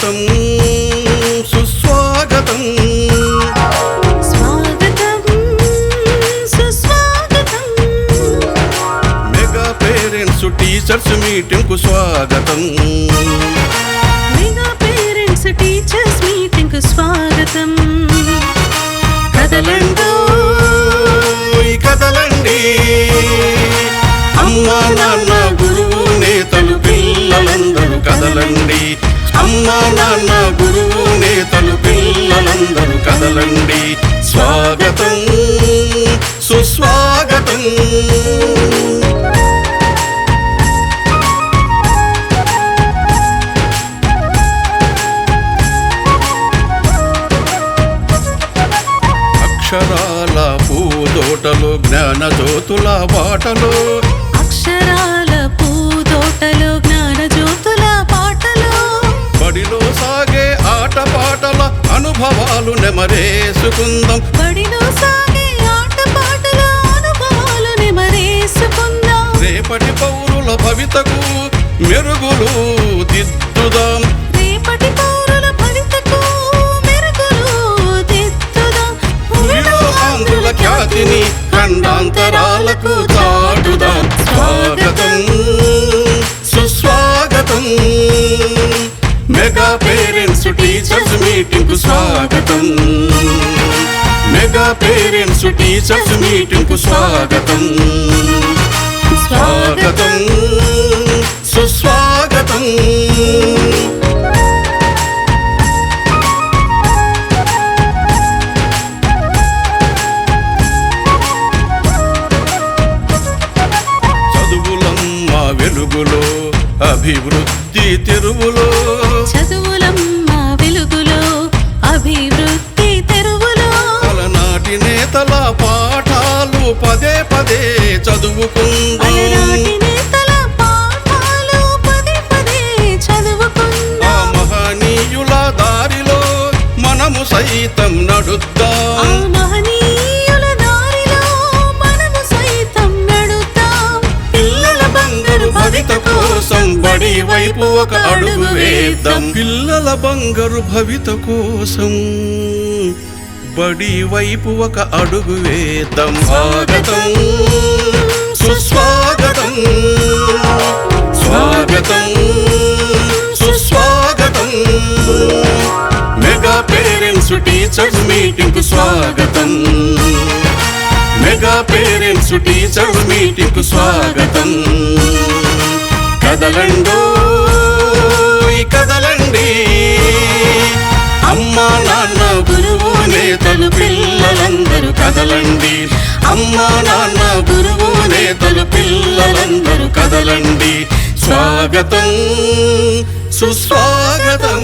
స్వాగతం సుస్వాగతం. స్వాగతం సుస్వాగతం. మెగా పేరెంట్స్ టీచర్స్ మీటింగ్కు స్వాగతం. మెగా పేరెంట్స్ టీచర్స్ మీటింగ్కు స్వాగతం. కదలండు కదలండి. అమ్మా నాన్న గురువు నేతలు పిల్లలందరూ కదలండి. అమ్మా నాన్న గురువు నేతలు పిల్లలందరూ కదలండి. స్వాగతం సుస్వాగతం. అక్షరాల పూదోటలు జ్ఞానజోతుల బాటలు అనుభవాలు నెమరేసుకుందాం. బడిలో సాగే ఆట పాటల అనుభవాలు నెమరేసుకుందాం. రేపటి పౌరుల భవితకు మెరుగులు దిద్దుదాం. రేపటి పౌరుల భవితకు మెరుగులు దిద్దుదాం. భూమిలో ఆంధ్రుల ఖ్యాతిని ఖండాంతరాలకు పేరెంట్స్ టీచర్స్ మీటింగ్కు స్వాగతం. మెగా పేరెంట్స్ టీచర్స్ మీటింగ్కు స్వాగతం. స్వాగతం. సుస్వాగతం. చదువులమ్మ వెలుగులో అభివృద్ధి తెరువులో. చదువులమ్మ వెలుగులో అభివృద్ధి తెరువులో. అలనాటి నేతల పాఠాలు పదే పదే చదువుకుందాం. అలనాటి వైపు ఒక అడుగు వేద్దాం. పిల్లల బంగారు భవిత కోసం బడి వైపు ఒక అడుగు వేద్దాం. స్వాగతం. సుస్వాగతం. స్వాగతం. సుస్వాగతం. మెగా పేరెంట్స్ టీచర్స్ మీటింగ్కు స్వాగతం. మెగా పేరెంట్స్ టీచర్స్ మీటింగ్కు స్వాగతం. కదలండు కదలండి. అమ్మా నాన్న గురువు నేతలు పిల్లలందరూ కదలండి. అమ్మా నాన్న గురువు నేతలు పిల్లలందరూ కదలండి. స్వాగతం సుస్వాగతం.